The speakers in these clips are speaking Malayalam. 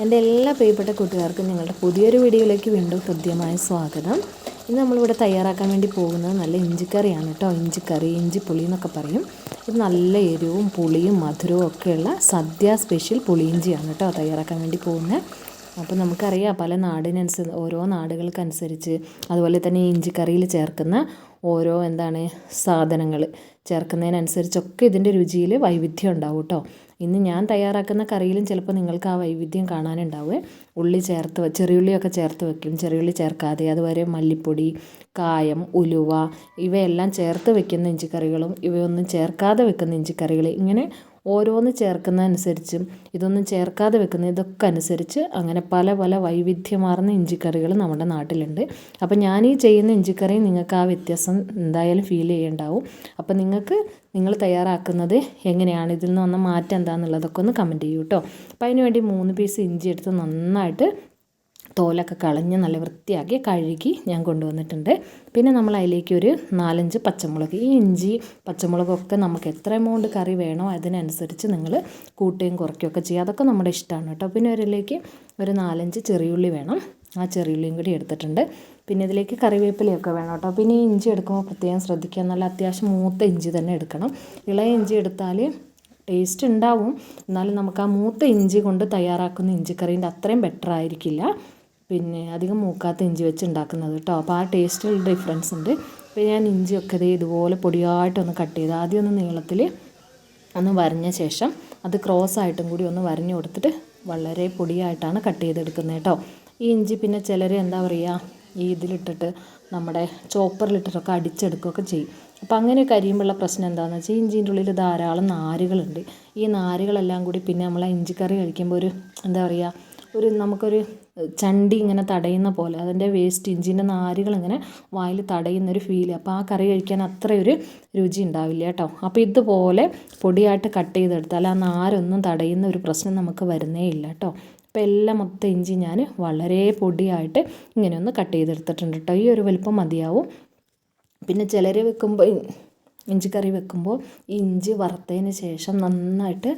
എന്റെ എല്ലാ പ്രിയപ്പെട്ട കൂട്ടുകാർക്കും നിങ്ങളുടെ പുതിയൊരു വീഡിയോയിലേക്ക് വീണ്ടും ഹൃദ്യമായ സ്വാഗതം. ഇന്ന് നമ്മളിവിടെ തയ്യാറാക്കാൻ വേണ്ടി പോകുന്നത് നല്ല ഇഞ്ചിക്കറിയാണ് കേട്ടോ. ഇഞ്ചിക്കറി ഇഞ്ചിപ്പുളി എന്നൊക്കെ പറയും. ഇത് നല്ല എരിവും പുളിയും മധുരവും ഒക്കെയുള്ള സദ്യ സ്പെഷ്യൽ പുളിയിഞ്ചിയാണ് കേട്ടോ തയ്യാറാക്കാൻ വേണ്ടി പോകുന്നത്. അപ്പോൾ നമുക്കറിയാം പല നാടിനനുസരിച്ച് ഓരോ നാടുകൾക്കനുസരിച്ച് അതുപോലെ തന്നെ ഇഞ്ചിക്കറിയിൽ ചേർക്കുന്ന ഓരോ എന്താണ് സാധനങ്ങൾ ചേർക്കുന്നതിനനുസരിച്ചൊക്കെ ഇതിന്റെ രുചിയിൽ വൈവിധ്യം ഉണ്ടാവും കേട്ടോ ഇന്ന് ഞാൻ തയ്യാറാക്കുന്ന കറിയിലും ചിലപ്പോൾ നിങ്ങൾക്ക് ആ വൈവിധ്യം കാണാനുണ്ടാവുക ഉള്ളി ചേർത്ത് ചെറിയുള്ളിയൊക്കെ ചേർത്ത് വെക്കും. ചെറിയുള്ളി ചേർക്കാതെ അതുവരെ മല്ലിപ്പൊടി കായം ഉലുവ ഇവയെല്ലാം ചേർത്ത് വെക്കുന്ന ഇഞ്ചിക്കറികളും ഇവയൊന്നും ചേർക്കാതെ വെക്കുന്ന ഇഞ്ചിക്കറികൾ ഇങ്ങനെ ഓരോന്ന് ചേർക്കുന്നതനുസരിച്ചും ഇതൊന്നും ചേർക്കാതെ വെക്കുന്ന ഇതൊക്കെ അനുസരിച്ച് അങ്ങനെ പല പല വൈവിധ്യമാർന്ന ഇഞ്ചിക്കറികൾ നമ്മുടെ നാട്ടിലുണ്ട്. അപ്പോൾ ഞാൻ ഈ ചെയ്യുന്ന ഇഞ്ചിക്കറി നിങ്ങൾക്ക് ആ വ്യത്യാസം എന്തായാലും ഫീൽ ചെയ്യുന്നുണ്ടാവും അപ്പോൾ നിങ്ങൾക്ക് നിങ്ങൾ തയ്യാറാക്കുന്നത് എങ്ങനെയാണ്? ഇതിൽ നിന്ന് വന്ന മാറ്റം എന്താണെന്നുള്ളതൊക്കെ ഒന്ന് കമന്റ് ചെയ്യൂ കേട്ടോ അപ്പോൾ അതിന് വേണ്ടി മൂന്ന് പീസ് ഇഞ്ചി എടുത്ത് നന്നായിട്ട് തോലൊക്കെ കളഞ്ഞ് നല്ല വൃത്തിയാക്കി കഴുകി ഞാൻ കൊണ്ടുവന്നിട്ടുണ്ട്. പിന്നെ നമ്മൾ അതിലേക്ക് ഒരു നാലഞ്ച് പച്ചമുളക് ഈ ഇഞ്ചി പച്ചമുളകൊക്കെ നമുക്ക് എത്ര എമൗണ്ട് കറി വേണോ അതിനനുസരിച്ച് നിങ്ങൾ കൂട്ടുകയും കുറയ്ക്കുകയൊക്കെ ചെയ്യുക. അതൊക്കെ നമ്മുടെ ഇഷ്ടമാണ് കേട്ടോ. പിന്നെ അതിലേക്ക് ഒരു നാലഞ്ച് ചെറിയുള്ളി വേണം. ആ ചെറിയുള്ളിയും കൂടി എടുത്തിട്ടുണ്ട്. പിന്നെ ഇതിലേക്ക് കറിവേപ്പിലയൊക്കെ വേണം കേട്ടോ. പിന്നെ ഈ ഇഞ്ചി എടുക്കുമ്പോൾ പ്രത്യേകം ശ്രദ്ധിക്കുക. നല്ല അത്യാവശ്യം മൂത്ത ഇഞ്ചി തന്നെ എടുക്കണം. ഇളയ ഇഞ്ചി എടുത്താൽ ടേസ്റ്റ് ഉണ്ടാവും. എന്നാലും നമുക്ക് ആ മൂത്ത ഇഞ്ചി കൊണ്ട് തയ്യാറാക്കുന്ന ഇഞ്ചിക്കറീന്റെ അത്രയും ബെറ്റർ ആയിരിക്കില്ല. പിന്നെ അധികം മൂക്കാത്ത ഇഞ്ചി വെച്ച് ഉണ്ടാക്കുന്നത് കേട്ടോ. അപ്പോൾ ആ ടേസ്റ്റിൽ ഡിഫറൻസ് ഉണ്ട്. അപ്പോൾ ഞാൻ ഇഞ്ചിയൊക്കെ ദേ ഇതുപോലെ പൊടിയായിട്ടൊന്ന് കട്ട് ചെയ്ത് ആദ്യം ഒന്ന് നീളത്തിൽ ഒന്ന് വരഞ്ഞ ശേഷം അത് ക്രോസ് ആയിട്ടും കൂടി ഒന്ന് വരഞ്ഞു കൊടുത്തിട്ട് വളരെ പൊടിയായിട്ടാണ് കട്ട് ചെയ്തെടുക്കുന്നത് കേട്ടോ. ഈ ഇഞ്ചി പിന്നെ ചിലർ എന്താ പറയുക ഈ ഇതിലിട്ടിട്ട് നമ്മുടെ ചോപ്പറിലിട്ടിട്ടൊക്കെ അടിച്ചെടുക്കുകയൊക്കെ ചെയ്യും. അപ്പോൾ അങ്ങനെ കരിയുമ്പോഴുള്ള പ്രശ്നം എന്താണെന്ന് വെച്ചാൽ ഇഞ്ചിന്റെ ഉള്ളിൽ ധാരാളം നാരുകളുണ്ട്. ഈ നാരുകളെല്ലാം കൂടി പിന്നെ നമ്മൾ ഇഞ്ചിക്കറി കഴിക്കുമ്പോൾ ഒരു എന്താ പറയുക ഒരു നമുക്കൊരു ചണ്ടി ഇങ്ങനെ തടയുന്ന പോലെ അതിന്റെ വേസ്റ്റ് ഇഞ്ചിന്റെ നാരുകൾ ഇങ്ങനെ വായിൽ തടയുന്നൊരു ഫീൽ അപ്പോൾ ആ കറി കഴിക്കാൻ അത്രയൊരു രുചി ഉണ്ടാവില്ല കേട്ടോ. അപ്പോൾ ഇതുപോലെ പൊടിയായിട്ട് കട്ട് ചെയ്തെടുത്താൽ ആ നാരൊന്നും തടയുന്ന ഒരു പ്രശ്നം നമുക്ക് വരുന്നേ ഇല്ല കേട്ടോ. അപ്പോൾ എല്ലാം മൊത്തം ഇഞ്ചി ഞാൻ വളരെ പൊടിയായിട്ട് ഇങ്ങനെ ഒന്ന് കട്ട് ചെയ്തെടുത്തിട്ടുണ്ട് കേട്ടോ. ഈ ഒരു വലിപ്പം മതിയാവും. പിന്നെ ചിലർ വെക്കുമ്പോൾ ഇഞ്ചിക്കറി വെക്കുമ്പോൾ ഇഞ്ചി വറുത്തതിന് ശേഷം നന്നായിട്ട്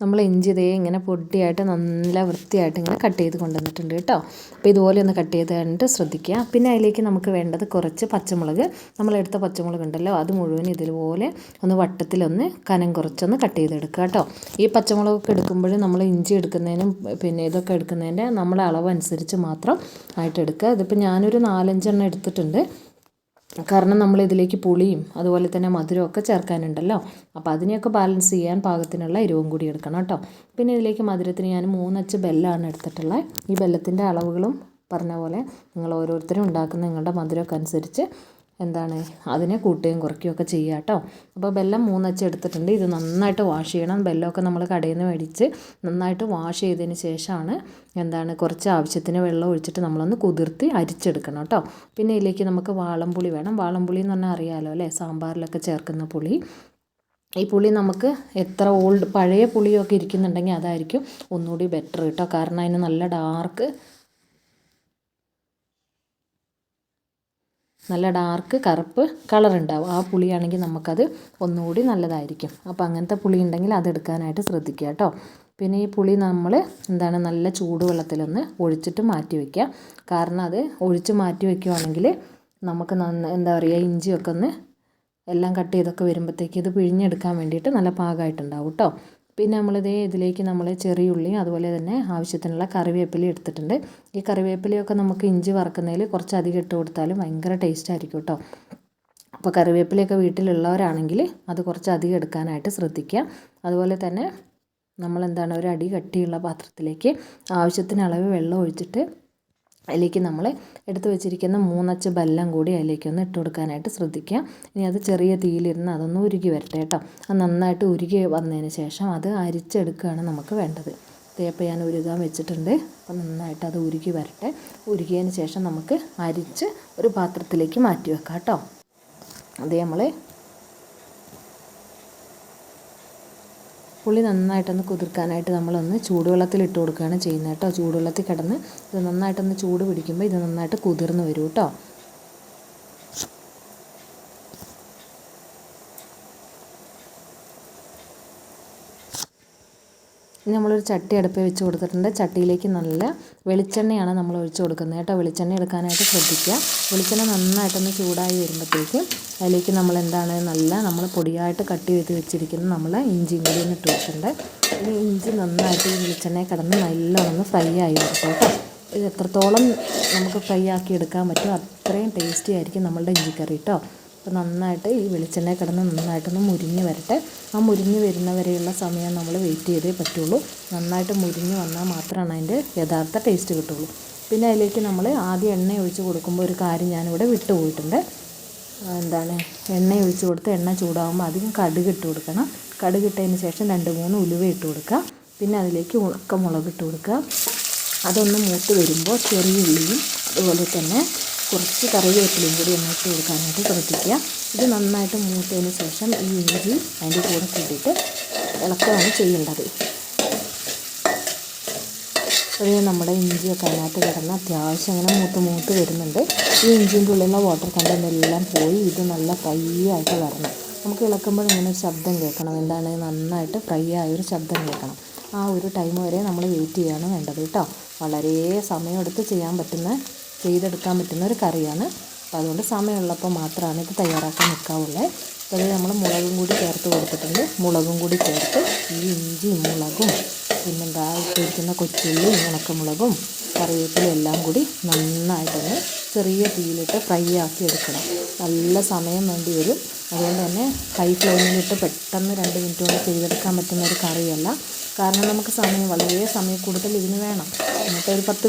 നമ്മൾ ഇഞ്ചി ഇതേ ഇങ്ങനെ പൊടിയായിട്ട് നല്ല വൃത്തിയായിട്ട് ഇങ്ങനെ കട്ട് ചെയ്ത് കൊണ്ടുവന്നിട്ടുണ്ട് കേട്ടോ. അപ്പോൾ ഇതുപോലെ ഒന്ന് കട്ട് ചെയ്ത് കണ്ടിട്ട് ശ്രദ്ധിക്കുക. പിന്നെ അതിലേക്ക് നമുക്ക് വേണ്ടത് കുറച്ച് പച്ചമുളക്. നമ്മളെടുത്ത പച്ചമുളക് ഉണ്ടല്ലോ അത് മുഴുവൻ ഇതുപോലെ ഒന്ന് വട്ടത്തിലൊന്ന് കനം കുറച്ചൊന്ന് കട്ട് ചെയ്തെടുക്കുക കേട്ടോ. ഈ പച്ചമുളകൊക്കെ എടുക്കുമ്പോഴും നമ്മൾ ഇഞ്ചി എടുക്കുന്നതിനും പിന്നെ ഇതൊക്കെ എടുക്കുന്നതിന്റെ നമ്മളെ അളവനുസരിച്ച് മാത്രം ആയിട്ട് എടുക്കുക. ഇതിപ്പോൾ ഞാനൊരു നാലഞ്ചെണ്ണം എടുത്തിട്ടുണ്ട്. കാരണം നമ്മൾ ഇതിലേക്ക് പുളിയും അതുപോലെ തന്നെ മധുരവും ഒക്കെ ചേർക്കാനുണ്ടല്ലോ. അപ്പോൾ അതിനെയൊക്കെ ബാലൻസ് ചെയ്യാൻ പാകത്തിനുള്ള എരിവും കൂടി എടുക്കണം കേട്ടോ. പിന്നെ ഇതിലേക്ക് മധുരത്തിന് ഞാൻ മൂന്നച്ച് ബെല്ലാണ് എടുത്തിട്ടുള്ളത് ഈ ബെല്ലത്തിന്റെ അളവുകളും പറഞ്ഞ പോലെ നിങ്ങൾ ഓരോരുത്തരും ഉണ്ടാക്കുന്ന നിങ്ങളുടെ മധുരമൊക്കെ അനുസരിച്ച് എന്താണ് അതിനെ കൂട്ടുകയും കുറയ്ക്കുകയും ഒക്കെ ചെയ്യുക കേട്ടോ. അപ്പോൾ ബെല്ലം മൂന്നച്ച് എടുത്തിട്ടുണ്ട്. ഇത് നന്നായിട്ട് വാഷ് ചെയ്യണം. ബെല്ലമൊക്കെ നമ്മൾ കടയിൽ നിന്ന് മേടിച്ച് നന്നായിട്ട് വാഷ് ചെയ്തതിന് ശേഷമാണ് എന്താണ് കുറച്ച് ആവശ്യത്തിന് വെള്ളം ഒഴിച്ചിട്ട് നമ്മളൊന്ന് കുതിർത്തി അരിച്ചെടുക്കണം കേട്ടോ. പിന്നെ ഇതിലേക്ക് നമുക്ക് വാളംപുളി വേണം. വാളംപുളി എന്ന് പറഞ്ഞാൽ അറിയാമല്ലോ അല്ലേ? സാമ്പാറിലൊക്കെ ചേർക്കുന്ന പുളി. ഈ പുളി നമുക്ക് എത്ര ഓൾഡ് പഴയ പുളിയൊക്കെ ഇരിക്കുന്നുണ്ടെങ്കിൽ അതായിരിക്കും ഒന്നുകൂടി ബെറ്റർ കേട്ടോ. കാരണം അതിന് നല്ല ഡാർക്ക് നല്ല ഡാർക്ക് കറുപ്പ് കളർ ഉണ്ടാവും. ആ പുളിയാണെങ്കിൽ നമുക്കത് ഒന്നുകൂടി നല്ലതായിരിക്കും. അപ്പോൾ അങ്ങനത്തെ പുളി ഉണ്ടെങ്കിൽ അതെടുക്കാനായിട്ട് ശ്രദ്ധിക്കുക കേട്ടോ. പിന്നെ ഈ പുളി നമ്മൾ എന്താണ് നല്ല ചൂടുവെള്ളത്തിലൊന്ന് ഒഴിച്ചിട്ട് മാറ്റി വയ്ക്കുക കാരണം അത് ഒഴിച്ച് മാറ്റി വയ്ക്കുവാണെങ്കിൽ നമുക്ക് നന്ന എന്താ പറയുക ഇഞ്ചിയൊക്കെ ഒന്ന് എല്ലാം കട്ട് ചെയ്തൊക്കെ വരുമ്പോഴത്തേക്ക് ഇത് പിഴിഞ്ഞെടുക്കാൻ വേണ്ടിയിട്ട് നല്ല പാകമായിട്ടുണ്ടാവും കേട്ടോ. പിന്നെ നമ്മളിതേ ഇതിലേക്ക് നമ്മൾ ചെറിയ ഉള്ളിയും അതുപോലെ തന്നെ ആവശ്യത്തിനുള്ള കറിവേപ്പില എടുത്തിട്ടുണ്ട്. ഈ കറിവേപ്പിലയൊക്കെ നമുക്ക് ഇഞ്ചി വറക്കുന്നതിൽ കുറച്ച് അധികം ഇട്ട് കൊടുത്താലും ഭയങ്കര ടേസ്റ്റ് ആയിരിക്കും കേട്ടോ അപ്പോൾ കറിവേപ്പിലയൊക്കെ വീട്ടിലുള്ളവരാണെങ്കിൽ അത് കുറച്ച് അധികം എടുക്കാനായിട്ട് ശ്രദ്ധിക്കുക. അതുപോലെ തന്നെ നമ്മൾ എന്താണ് ഒരു അടി കട്ടിയുള്ള പാത്രത്തിലേക്ക് ആവശ്യത്തിന് അളവ് വെള്ളം ഒഴിച്ചിട്ട് അതിലേക്ക് നമ്മൾ എടുത്തു വെച്ചിരിക്കുന്ന മൂന്നച്ച് ബല്ലം കൂടി അതിലേക്ക് ഒന്ന് ഇട്ട് കൊടുക്കാനായിട്ട് ശ്രദ്ധിക്കുക. ഇനി അത് ചെറിയ തീയിലിരുന്ന് അതൊന്ന് ഉരുകി വരട്ടെ കേട്ടോ. അത് നന്നായിട്ട് ഉരുകി വന്നതിന് ശേഷം അത് അരിച്ചെടുക്കുകയാണ് നമുക്ക് വേണ്ടത്. തേപ്പ ഞാൻ ഉരുകാൻ വെച്ചിട്ടുണ്ട്. അപ്പോൾ നന്നായിട്ട് അത് ഉരുകി വരട്ടെ. ഉരുകിയതിന് ശേഷം നമുക്ക് അരിച്ച് ഒരു പാത്രത്തിലേക്ക് മാറ്റി വെക്കാം കേട്ടോ. അത് നമ്മൾ പുളി നന്നായിട്ടൊന്ന് കുതിർക്കാനായിട്ട് നമ്മളൊന്ന് ചൂടുവെള്ളത്തിൽ ഇട്ട് കൊടുക്കുകയാണ് ചെയ്യുന്നത് കേട്ടോ. ചൂടുവെള്ളത്തിൽ കിടന്ന് ഇത് നന്നായിട്ടൊന്ന് ചൂട് പിടിക്കുമ്പോൾ ഇത് നന്നായിട്ട് കുതിർന്ന് വരും കേട്ടോ. ഇനി നമ്മളൊരു ചട്ടി അടുപ്പിൽ വെച്ച് കൊടുത്തിട്ടുണ്ട്. ചട്ടിയിലേക്ക് നല്ല വെളിച്ചെണ്ണയാണ് നമ്മൾ ഒഴിച്ച് കൊടുക്കുന്നത് കേട്ടോ. വെളിച്ചെണ്ണ എടുക്കാനായിട്ട് ശ്രദ്ധിക്കുക. വെളിച്ചെണ്ണ നന്നായിട്ടൊന്ന് ചൂടായി വരുമ്പോഴത്തേക്കും അതിലേക്ക് നമ്മൾ എന്താണ് നല്ല നമ്മൾ പൊടിയായിട്ട് കട്ട് ചെയ്ത് വെച്ചിരിക്കുന്ന നമ്മൾ ഇഞ്ചി കൂടി ഒന്ന് ഇട്ട് ഇനി ഇഞ്ചി നന്നായിട്ട് ഈ വെളിച്ചെണ്ണയെ കിടന്ന് നല്ലോണം ഫ്രൈ ആയി വരട്ടെ ഇത് എത്രത്തോളം നമുക്ക് ഫ്രൈ ആക്കി എടുക്കാൻ പറ്റുമോ അത്രയും ടേസ്റ്റി ആയിരിക്കും നമ്മളുടെ ഇഞ്ചിക്കറി കേട്ടോ. അപ്പോൾ നന്നായിട്ട് ഈ വെളിച്ചെണ്ണ കിടന്ന് നന്നായിട്ടൊന്ന് മുരിഞ്ഞ് വരട്ടെ. ആ മുരിഞ്ഞ് വരുന്നവരെയുള്ള സമയം നമ്മൾ വെയിറ്റ് ചെയ്തേ പറ്റുള്ളൂ. നന്നായിട്ട് മുരിഞ്ഞ് വന്നാൽ മാത്രമാണ് അതിന്റെ യഥാർത്ഥ ടേസ്റ്റ് കിട്ടുള്ളൂ. പിന്നെ അതിലേക്ക് നമ്മൾ ആദ്യം എണ്ണ ഒഴിച്ച് കൊടുക്കുമ്പോൾ ഒരു കാര്യം ഞാനിവിടെ വിട്ടു പോയിട്ടുണ്ട്. എന്താണ്? എണ്ണ ഒഴിച്ച് കൊടുത്ത് എണ്ണ ചൂടാകുമ്പോൾ അധികം കടുക് ഇട്ട് കൊടുക്കണം. കടുക് ഇട്ടതിന് ശേഷം രണ്ട് മൂന്ന് ഉലുവ ഇട്ട് കൊടുക്കുക. പിന്നെ അതിലേക്ക് ഉണക്കമുളക് ഇട്ട് കൊടുക്കുക. അതൊന്ന് മൂത്ത് വരുമ്പോൾ ചെറിയ ഉള്ളിയും അതുപോലെ തന്നെ കുറച്ച് കറിവേപ്പിലയും കൂടി ഒന്ന് ഇട്ട് കൊടുക്കാനായിട്ട് ശ്രദ്ധിക്കുക. ഇത് നന്നായിട്ട് മൂത്തതിന് ശേഷം ഈ ഇഞ്ചി അതിന്റെ കൂടെ കൂട്ടിയിട്ട് ഇളക്കുകയാണ് ചെയ്യേണ്ടത്. ഒരു നമ്മുടെ ഇഞ്ചിയൊക്കെ അതിനകത്ത് കിടന്ന് അത്യാവശ്യം അങ്ങനെ മൂത്ത് മൂത്ത് വരുന്നുണ്ട്. ഈ ഇഞ്ചിന്റെ ഉള്ളിലുള്ള വാട്ടർ കണ്ടന്റ് എല്ലാം പോയി ഇത് നല്ല ഫ്രൈ ആയിട്ട് വരണം. നമുക്ക് ഇളക്കുമ്പോൾ ഇങ്ങനെ ഒരു ശബ്ദം കേൾക്കണം. എന്താണ്? നന്നായിട്ട് ഫ്രൈ ആയൊരു ശബ്ദം കേൾക്കണം. ആ ഒരു ടൈം വരെ നമ്മൾ വെയിറ്റ് ചെയ്യാണ് വേണ്ടത് കേട്ടോ. വളരെ സമയമെടുത്ത് ചെയ്യാൻ പറ്റുന്ന ചെയ്തെടുക്കാൻ പറ്റുന്ന ഒരു കറിയാണ്. അപ്പോൾ അതുകൊണ്ട് സമയമുള്ളപ്പോൾ മാത്രമാണ് ഇത് തയ്യാറാക്കാൻ നിൽക്കാവുള്ളത് അപ്പോൾ നമ്മൾ മുളകും കൂടി ചേർത്ത് കൊടുത്തിട്ടുണ്ട്. മുളകും കൂടി ചേർത്ത് ഈ ഇഞ്ചിയും മുളകും പിന്നെ ഇട്ടിരിക്കുന്ന കൊച്ചുള്ളി ഉണക്കമുളകും കറിവേപ്പിലും എല്ലാം കൂടി നന്നായിട്ടൊന്ന് ചെറിയ തീയിലിട്ട് ഫ്രൈ ആക്കി എടുക്കണം. നല്ല സമയം വേണ്ടി വരും. അതുകൊണ്ട് തന്നെ ഹൈ ഫ്ലെയിമിലിട്ട് പെട്ടെന്ന് രണ്ട് മിനിറ്റ് കൊണ്ട് ചെയ്തെടുക്കാൻ പറ്റുന്ന ഒരു കറിയല്ല. കാരണം നമുക്ക് സമയം വളരെ സമയം കൂടുതൽ ഇതിന് വേണം. എന്നിട്ട് ഒരു പത്ത്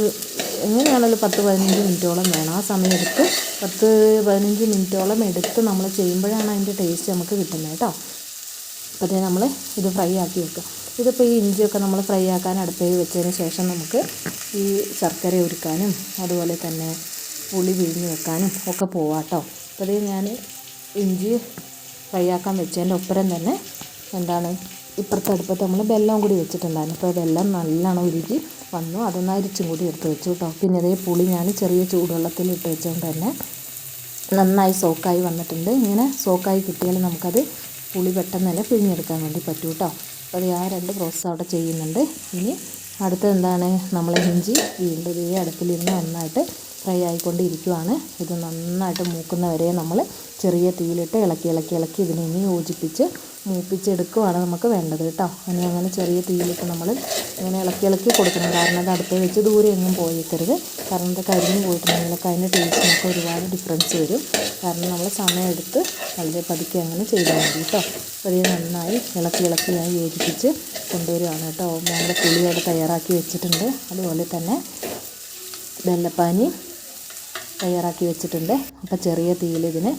എങ്ങനെയാണെങ്കിലും പത്ത് പതിനഞ്ച് മിനിറ്റോളം വേണം. ആ സമയം എടുത്ത് പത്ത് പതിനഞ്ച് മിനിറ്റോളം എടുത്ത് നമ്മൾ ചെയ്യുമ്പോഴാണ് അതിന്റെ ടേസ്റ്റ് നമുക്ക് കിട്ടുന്നത് കേട്ടോ. അപ്പോൾ നമ്മൾ ഇത് ഫ്രൈ ആക്കി വെക്കുക. ഇതിപ്പോൾ ഈ ഇഞ്ചിയൊക്കെ നമ്മൾ ഫ്രൈ ആക്കാൻ അടുപ്പേ വെച്ചതിന് ശേഷം നമുക്ക് ഈ ശർക്കര ഉരുക്കാനും അതുപോലെ തന്നെ പുളി പിഴിഞ്ഞ് വെക്കാനും ഒക്കെ പോവാം കേട്ടോ. അപ്പോൾ ഞാൻ ഇഞ്ചി ഫ്രൈ ആക്കാൻ വെച്ചതിന്റെ ഒപ്പരം തന്നെ എന്താണ് ഇപ്പുറത്തെ അടുപ്പത്ത് നമ്മൾ വെല്ലം കൂടി വെച്ചിട്ടുണ്ടായിരുന്നു. അപ്പോൾ വെല്ലം നല്ലോണം ഉരുകി വന്നു. അതൊന്ന് അരിച്ചും കൂടി എടുത്ത് വെച്ചു കേട്ടോ. പിന്നെ അതേ പുളി ഞാൻ ചെറിയ ചൂടുവെള്ളത്തിൽ ഇട്ട് വെച്ചുകൊണ്ട് തന്നെ നന്നായി സോക്കായി വന്നിട്ടുണ്ട്. ഇങ്ങനെ സോക്കായി കിട്ടിയാൽ നമുക്കത് പുളി പെട്ടെന്ന് തന്നെ പിഴിഞ്ഞെടുക്കാൻ വേണ്ടി പറ്റും കേട്ടോ. അപ്പോൾ അത് ആ രണ്ട് പ്രോസസ്സ് അവിടെ ചെയ്യുന്നുണ്ട്. ഇനി അടുത്തത് എന്താണ്? നമ്മൾ ഇഞ്ചി വീണ്ടും ഇതേ അടുപ്പിലിരുന്ന് നന്നായിട്ട് ഫ്രൈ ആയിക്കൊണ്ടിരിക്കുവാണ്. ഇത് നന്നായിട്ട് മൂക്കുന്നവരെ നമ്മൾ ചെറിയ തീയിലിട്ട് ഇളക്കി ഇളക്കി ഇളക്കി ഇതിനെ ഇനി യോജിപ്പിച്ച് മൂപ്പിച്ചെടുക്കുവാണ് നമുക്ക് വേണ്ടത് കേട്ടോ. ഇനി അങ്ങനെ ചെറിയ തീയിലിട്ട് നമ്മൾ ഇങ്ങനെ ഇളക്കി ഇളക്കി കൊടുക്കണം. കാരണം അത് അടുത്ത് വെച്ച് ദൂരെ ഒന്നും പോയേക്കരുത്. കാരണം അത് കരിഞ്ഞ് പോയിട്ടുണ്ടെങ്കിലൊക്കെ അതിന്റെ ടേസ്റ്റിനൊക്കെ ഒരുപാട് ഡിഫറൻസ് വരും. കാരണം നമ്മൾ സമയമെടുത്ത് വളരെ പതുക്കെ അങ്ങനെ ചെയ്താൽ മതി കേട്ടോ. അപ്പോൾ ഇത് നന്നായി ഇളക്കി ഇളക്കി യോജിപ്പിച്ച് കൊണ്ടുവരികയാണ് കേട്ടോ. നമ്മുടെ പുളി അവിടെ തയ്യാറാക്കി വെച്ചിട്ടുണ്ട്. അതുപോലെ തന്നെ വെള്ളപ്പാനി തയ്യാറാക്കി വെച്ചിട്ടുണ്ട്. അപ്പോൾ ചെറിയ തീയിൽ ഇതിനെ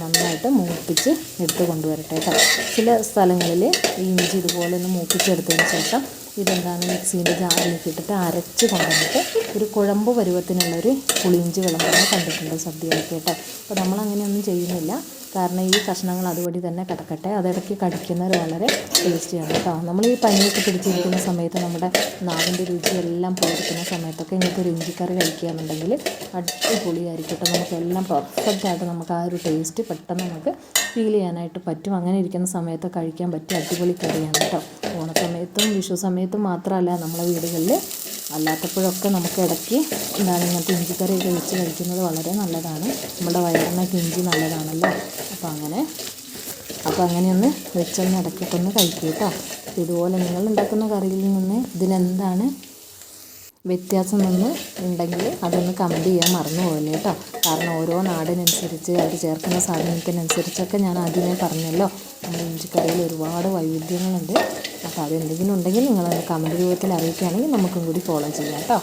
നന്നായിട്ട് മൂപ്പിച്ച് എടുത്ത് കൊണ്ടുവരട്ടെ കേട്ടോ. ചില സ്ഥലങ്ങളിൽ ഇഞ്ചി ഇതുപോലെ ഒന്ന് മൂപ്പിച്ചെടുത്തതിന് ശേഷം ഇതെന്താണ് മിക്സീന്റെ ജാറിലേക്ക് ഇട്ടിട്ട് അരച്ച് കൊണ്ടുവന്നിട്ട് ഒരു കുഴമ്പ് പരുവത്തിനുള്ളൊരു പുളിയിഞ്ചി വിളമ്പുന്നത് കണ്ടിട്ടുണ്ട് സദ്യയിലൊക്കെ കേട്ടോ. അപ്പോൾ നമ്മളങ്ങനെയൊന്നും ചെയ്യുന്നില്ല. കാരണം ഈ കഷ്ണങ്ങൾ അതുവഴി തന്നെ കിടക്കട്ടെ അതിടയ്ക്ക് കടിക്കുന്നത് വളരെ ടേസ്റ്റിയാണ് കേട്ടോ നമ്മൾ ഈ പനിയൊക്കെ പിടിച്ചിരിക്കുന്ന സമയത്ത് നമ്മുടെ നാവിന്റെ രുചിയെല്ലാം പോയിരിക്കുന്ന സമയത്തൊക്കെ ഇങ്ങനത്തെ ഒരു ഇഞ്ചിക്കറി കഴിക്കുകയാണെന്നുണ്ടെങ്കിൽ അടിപൊളിയായിരിക്കും കേട്ടോ നമുക്കെല്ലാം പെർഫെക്റ്റായിട്ട് നമുക്ക് ആ ഒരു ടേസ്റ്റ് പെട്ടെന്ന് നമുക്ക് ഫീൽ ചെയ്യാനായിട്ട് പറ്റും. അങ്ങനെ ഇരിക്കുന്ന സമയത്ത് കഴിക്കാൻ പറ്റിയ അടിപൊളി കറിയാണ് കേട്ടോ ഓണസമയത്തും വിഷു സമയത്തും മാത്രമല്ല നമ്മളെ വീടുകളിൽ അല്ലാത്തപ്പോഴൊക്കെ നമുക്ക് ഇടയ്ക്ക് എന്താണ് ഇങ്ങനത്തെ ഇഞ്ചിക്കറിയൊക്കെ വെച്ച് കഴിക്കുന്നത് വളരെ നല്ലതാണ്. നമ്മുടെ വയറിനൊക്കെ ഇഞ്ചി നല്ലതാണല്ലോ. അപ്പോൾ അങ്ങനെ അപ്പോൾ അങ്ങനെയൊന്ന് വെച്ചൊന്ന് ഇടയ്ക്കൊക്കെ ഒന്ന് കഴിക്കുക കേട്ടോ. ഇതുപോലെ നിങ്ങൾ ഉണ്ടാക്കുന്ന കറിയിൽ നിന്ന് ഇതിനെന്താണ് വ്യത്യാസം ഒന്ന് ഉണ്ടെങ്കിൽ അതൊന്ന് കമന്റ് ചെയ്യാൻ മറന്നു പോകല്ലേ കേട്ടോ കാരണം ഓരോ നാടിനനുസരിച്ച് അവർ ചേർക്കുന്ന സാധനത്തിനനുസരിച്ചൊക്കെ ഞാൻ ആദ്യമേ പറഞ്ഞല്ലോ. നമ്മുടെ ഇഞ്ചിക്കറിയിൽ ഒരുപാട് വൈവിധ്യങ്ങളുണ്ട്. അപ്പോൾ അതെന്തെങ്കിലും ഉണ്ടെങ്കിൽ നിങ്ങളത് കമന്റ് രൂപത്തിൽ അറിയിക്കുകയാണെങ്കിൽ നമുക്കും കൂടി ഫോളോ ചെയ്യാം കേട്ടോ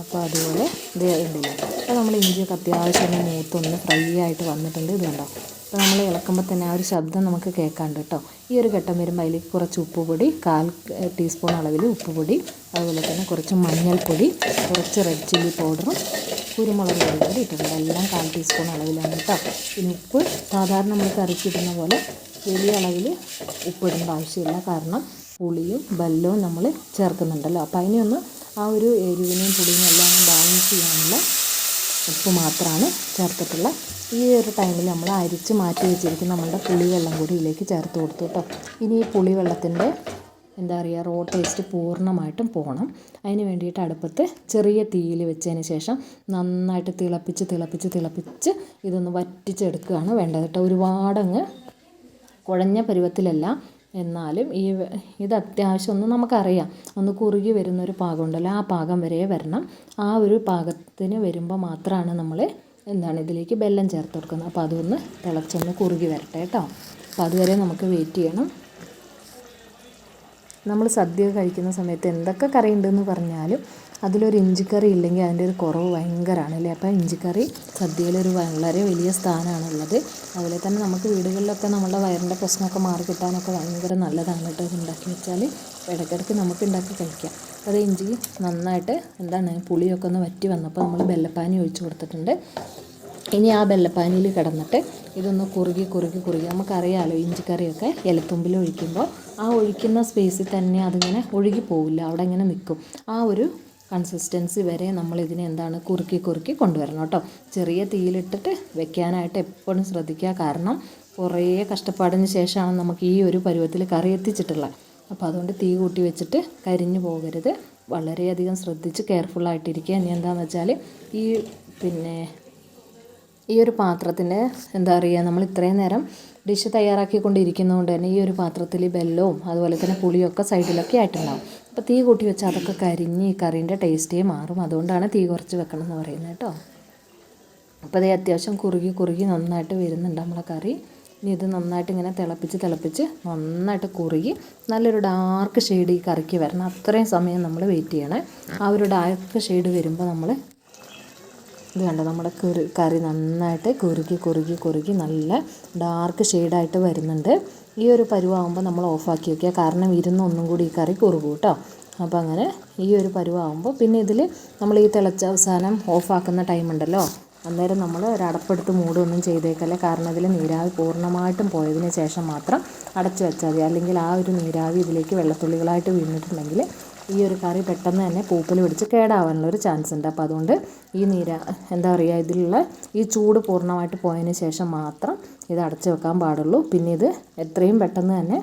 അപ്പോൾ അതുപോലെ ഇത് ഉണ്ടല്ലോ. അപ്പോൾ നമ്മൾ ഇഞ്ചിയൊക്കെ അത്യാവശ്യം മൂത്തൊന്ന് ഫ്രൈ ആയിട്ട് വന്നിട്ടുണ്ട്. ഇത് കണ്ടോ? അപ്പോൾ നമ്മൾ ഇളക്കുമ്പോൾ തന്നെ ആ ഒരു ശബ്ദം നമുക്ക് കേൾക്കാണ്ട് കേട്ടോ. ഈ ഒരു ഘട്ടം വരുമ്പോൾ അതിലേക്ക് കുറച്ച് ഉപ്പുപൊടി കാൽ ടീസ്പൂൺ അളവിൽ ഉപ്പുപൊടി അതുപോലെ തന്നെ കുറച്ച് മഞ്ഞൾപ്പൊടി കുറച്ച് റെഡ് ചില്ലി പൗഡറും കുരുമുളക് പൊടി കൂടി ഇട്ടിട്ടുണ്ട്. എല്ലാം കാൽ ടീസ്പൂൺ അളവിലാണ് കേട്ടോ. പിന്നെ ഉപ്പ് സാധാരണ നമ്മൾ കറിക്കിടുന്ന പോലെ വലിയ അളവിൽ ഉപ്പിടേണ്ട ആവശ്യമില്ല. കാരണം പുളിയും ബല്ലവും നമ്മൾ ചേർക്കുന്നുണ്ടല്ലോ. അപ്പോൾ അതിനെയൊന്ന് ആ ഒരു എരിവിനെയും പുളിയും എല്ലാം ബാലൻസ് ചെയ്യാനുള്ള ഉപ്പ് മാത്രമാണ് ചേർത്തിട്ടുള്ള ഈ ഒരു ടൈമിൽ നമ്മൾ അരിച്ച് മാറ്റി വെച്ചിരിക്കുന്ന നമ്മളുടെ പുളിവെള്ളം കൂടി ഇതിലേക്ക് ചേർത്ത് കൊടുത്തു കേട്ടോ. ഇനി ഈ പുളിവെള്ളത്തിന്റെ എന്താ പറയുക റോ ടേസ്റ്റ് പൂർണമായിട്ടും പോകണം. അതിന് വേണ്ടിയിട്ട് അടുപ്പത്ത് ചെറിയ തീയിൽ വെച്ചതിന് ശേഷം നന്നായിട്ട് തിളപ്പിച്ച് തിളപ്പിച്ച് തിളപ്പിച്ച് ഇതൊന്ന് വറ്റിച്ചെടുക്കുകയാണ് വേണ്ടത് കേട്ടോ. ഒരുപാടങ്ങ് കുഴഞ്ഞ പരുവത്തിലല്ല എന്നാലും ഈ ഇത് അത്യാവശ്യം ഒന്ന് നമുക്കറിയാം. ഒന്ന് കുറുകി വരുന്നൊരു പാകമുണ്ടല്ലോ ആ പാകം വരെ വരണം. ആ ഒരു പാകത്തിന് വരുമ്പോൾ മാത്രമാണ് നമ്മൾ എന്താണ് ഇതിലേക്ക് വെല്ലം ചേർത്ത് കൊടുക്കുന്നത്? അപ്പോൾ അതൊന്ന് തിളച്ചൊന്ന് കുറുകി വരട്ടെ കേട്ടോ. അപ്പോൾ അതുവരെ നമുക്ക് വെയിറ്റ് ചെയ്യണം. നമ്മൾ സദ്യ കഴിക്കുന്ന സമയത്ത് എന്തൊക്കെ കറി ഉണ്ടെന്ന് പറഞ്ഞാലും അതിലൊരു ഇഞ്ചിക്കറി ഇല്ലെങ്കിൽ അതിന്റെ ഒരു കുറവ് ഭയങ്കരമാണ് അല്ലേ? അപ്പോൾ ഇഞ്ചിക്കറി സദ്യയിലൊരു വളരെ വലിയ സ്ഥാനമാണുള്ളത്. അതുപോലെ തന്നെ നമുക്ക് വീടുകളിലൊക്കെ നമ്മളുടെ വയറിന്റെ പ്രശ്നമൊക്കെ മാറി കിട്ടാനൊക്കെ ഭയങ്കര നല്ലതാണ് കേട്ടോ ഉണ്ടാക്കി വെച്ചാൽ. ഇടയ്ക്കിടയ്ക്ക് നമുക്ക് ഉണ്ടാക്കി കഴിക്കാം. അത് ഇഞ്ചി നന്നായിട്ട് എന്താണ് പുളിയൊക്കെ ഒന്ന് വറ്റി വന്നപ്പോൾ നമ്മൾ ബെല്ലപ്പാനി ഒഴിച്ചു കൊടുത്തിട്ടുണ്ട്. ഇനി ആ ബെല്ലപ്പാനിയിൽ കിടന്നിട്ട് ഇതൊന്ന് കുറുകി കുറുകി കുറുകി നമുക്കറിയാമല്ലോ ഇഞ്ചിക്കറിയൊക്കെ ഇലത്തുമ്പിൽ ഒഴിക്കുമ്പോൾ ആ ഒഴിക്കുന്ന സ്പേസിൽ തന്നെ അതിങ്ങനെ ഒഴുകി പോവില്ല അവിടെ ഇങ്ങനെ നിൽക്കും. ആ ഒരു കൺസിസ്റ്റൻസി വരെ നമ്മൾ ഇതിനെ എന്താണ് കുറുക്കി കുറുക്കി കൊണ്ടുവരണം കേട്ടോ. ചെറിയ തീയിലിട്ടിട്ട് വെക്കാനായിട്ട് എപ്പോഴും ശ്രദ്ധിക്കുക. കാരണം കുറേ കഷ്ടപ്പാടിന് ശേഷമാണ് നമുക്ക് ഈ ഒരു പരുവത്തിൽ കറി എത്തിച്ചിട്ടുള്ളത്. അപ്പോൾ അതുകൊണ്ട് തീ കൂട്ടി വെച്ചിട്ട് കരിഞ്ഞു പോകരുത്. വളരെയധികം ശ്രദ്ധിച്ച് കെയർഫുള്ളായിട്ടിരിക്കുക ഇനി എന്താണെന്ന് വെച്ചാൽ ഈ പിന്നെ ഈ ഒരു പാത്രത്തിന് എന്താ പറയുക നമ്മൾ ഇത്രയും നേരം ഡിഷ് തയ്യാറാക്കിക്കൊണ്ടിരിക്കുന്നതുകൊണ്ട് തന്നെ ഈ ഒരു പാത്രത്തിൽ ബെല്ലവും അതുപോലെ തന്നെ പുളിയൊക്കെ സൈഡിലൊക്കെ ആയിട്ടുണ്ടാവും. അപ്പോൾ തീ കൂട്ടി വെച്ചാൽ അതൊക്കെ കരിഞ്ഞ് ഈ കറീന്റെ ടേസ്റ്റേ മാറും. അതുകൊണ്ടാണ് തീ കുറച്ച് വെക്കണം എന്ന് പറയുന്നത് കേട്ടോ. അപ്പോൾ അതേ അത്യാവശ്യം കുറുകി കുറുകി നന്നായിട്ട് വരുന്നുണ്ട് നമ്മളെ കറി. ഇനി ഇത് നന്നായിട്ട് ഇങ്ങനെ തിളപ്പിച്ച് തിളപ്പിച്ച് നന്നായിട്ട് കുറുകി നല്ലൊരു ഡാർക്ക് ഷെയ്ഡ് ഈ കറിക്ക് വരണം. അത്രയും സമയം നമ്മൾ വെയിറ്റ് ചെയ്യണേ. ആ ഒരു ഡാർക്ക് ഷെയ്ഡ് വരുമ്പോൾ നമ്മൾ ഇത് കണ്ടോ? നമ്മുടെ കറി നന്നായിട്ട് കുറുകി കുറുകി കുറുകി നല്ല ഡാർക്ക് ഷെയ്ഡായിട്ട് വരുന്നുണ്ട്. ഈ ഒരു പരുവാകുമ്പോൾ നമ്മൾ ഓഫാക്കി വയ്ക്കുക കാരണം ഇരുന്ന് ഒന്നും കൂടി ഈ കറി കുറുകും കേട്ടോ അപ്പോൾ അങ്ങനെ ഈ ഒരു പരുവാകുമ്പോൾ പിന്നെ ഇതിൽ നമ്മൾ ഈ തിളച്ച അവസാനം ഓഫാക്കുന്ന ടൈം ഉണ്ടല്ലോ. അന്നേരം നമ്മൾ ഒരടപ്പെടുത്ത് മൂടുകയൊന്നും ചെയ്തേക്കല്ലേ. കാരണം ഇതിൽ നീരാവി പൂർണമായിട്ടും പോയതിന് ശേഷം മാത്രം അടച്ചു വെച്ചാൽ മതി. അല്ലെങ്കിൽ ആ ഒരു നീരാവി ഇതിലേക്ക് വെള്ളത്തുള്ളികളായിട്ട് വീണിട്ടുണ്ടെങ്കിൽ ഈ ഒരു കറി പെട്ടെന്ന് തന്നെ പൂപ്പൽ പിടിച്ച് കേടാവാനുള്ള ഒരു ചാൻസ് ഉണ്ട്. അപ്പോൾ അതുകൊണ്ട് ഈ നീര എന്താ പറയുക ഇതിലുള്ള ഈ ചൂട് പൂർണമായിട്ട് പോയതിന് ശേഷം മാത്രം ഇത് അടച്ചു വെക്കാൻ പാടുള്ളൂ. പിന്നെ ഇത് എത്രയും പെട്ടെന്ന് തന്നെ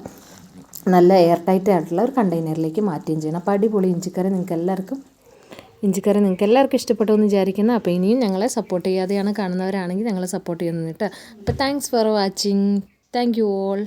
നല്ല എയർ ടൈറ്റ് ആയിട്ടുള്ള ഒരു കണ്ടെയ്നറിലേക്ക് മാറ്റുകയും ചെയ്യണം. അപ്പോൾ അടിപൊളി ഇഞ്ചിക്കറി നിങ്ങൾക്ക് എല്ലാവർക്കും. ഇഞ്ചിക്കറി നിങ്ങൾക്ക് എല്ലാവർക്കും ഇഷ്ടപ്പെട്ടു എന്ന് വിചാരിക്കുന്നു. അപ്പോൾ ഇനിയും ഞങ്ങളെ സപ്പോർട്ട് ചെയ്യാതെയാണ് കാണുന്നവരാണെങ്കിൽ ഞങ്ങളെ സപ്പോർട്ട് ചെയ്യുന്നത് കേട്ടോ. അപ്പോൾ thanks for watching thank you all